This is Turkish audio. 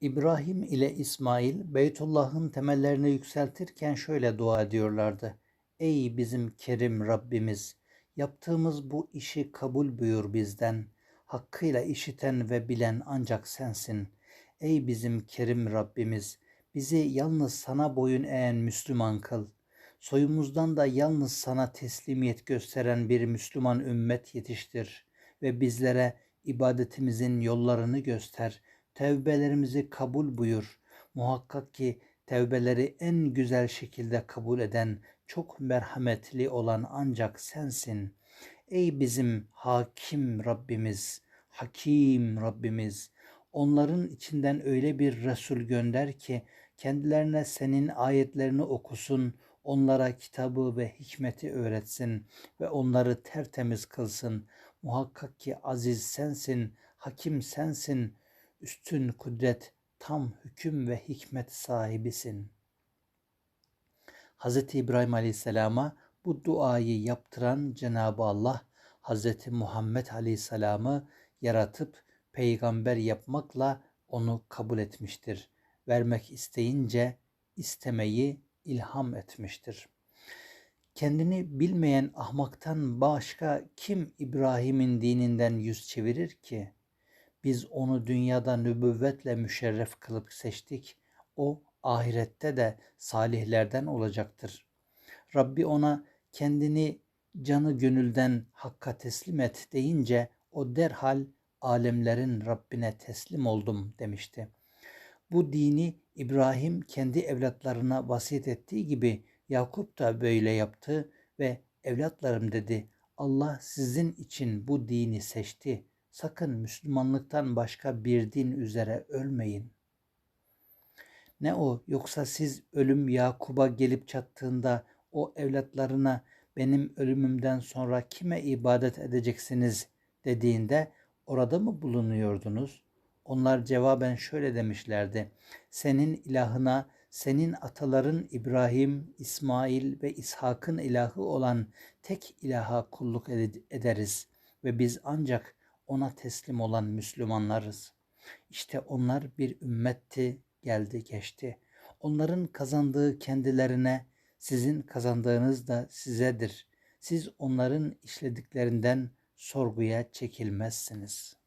İbrahim ile İsmail Beytullah'ın temellerini yükseltirken şöyle dua ediyorlardı. Ey bizim kerim Rabbimiz! Yaptığımız bu işi kabul buyur bizden. Hakkıyla işiten ve bilen ancak sensin. Ey bizim kerim Rabbimiz! Bizi yalnız sana boyun eğen Müslüman kıl. Soyumuzdan da yalnız sana teslimiyet gösteren bir Müslüman ümmet yetiştir ve bizlere ibadetimizin yollarını göster. Tevbelerimizi kabul buyur. Muhakkak ki tevbeleri en güzel şekilde kabul eden, çok merhametli olan ancak sensin. Ey bizim hakim Rabbimiz, hakim Rabbimiz, onların içinden öyle bir Resul gönder ki kendilerine senin ayetlerini okusun, onlara kitabı ve hikmeti öğretsin ve onları tertemiz kılsın. Muhakkak ki aziz sensin, hakim sensin, üstün kudret, tam hüküm ve hikmet sahibisin. Hz. İbrahim Aleyhisselam'a bu duayı yaptıran Cenab-ı Allah, Hz. Muhammed Aleyhisselam'ı yaratıp peygamber yapmakla onu kabul etmiştir. Vermek isteyince istemeyi ilham etmiştir. Kendini bilmeyen ahmaktan başka kim İbrahim'in dininden yüz çevirir ki? Biz onu dünyada nübüvvetle müşerref kılıp seçtik. O ahirette de salihlerden olacaktır. Rabbi ona kendini canı gönülden hakka teslim et deyince o derhal alemlerin Rabbine teslim oldum demişti. Bu dini İbrahim kendi evlatlarına vasiyet ettiği gibi Yakup da böyle yaptı ve evlatlarım dedi Allah sizin için bu dini seçti. Sakın Müslümanlıktan başka bir din üzere ölmeyin. Ne o yoksa siz ölüm Yakub'a gelip çattığında o evlatlarına benim ölümümden sonra kime ibadet edeceksiniz dediğinde orada mı bulunuyordunuz? Onlar cevaben şöyle demişlerdi. Senin ilahına senin ataların İbrahim, İsmail ve İshak'ın ilahı olan tek ilaha kulluk ederiz ve biz ancak ona teslim olan Müslümanlarız. İşte onlar bir ümmetti, geldi geçti. Onların kazandığı kendilerine, sizin kazandığınız da sizedir. Siz onların işlediklerinden sorguya çekilmezsiniz.''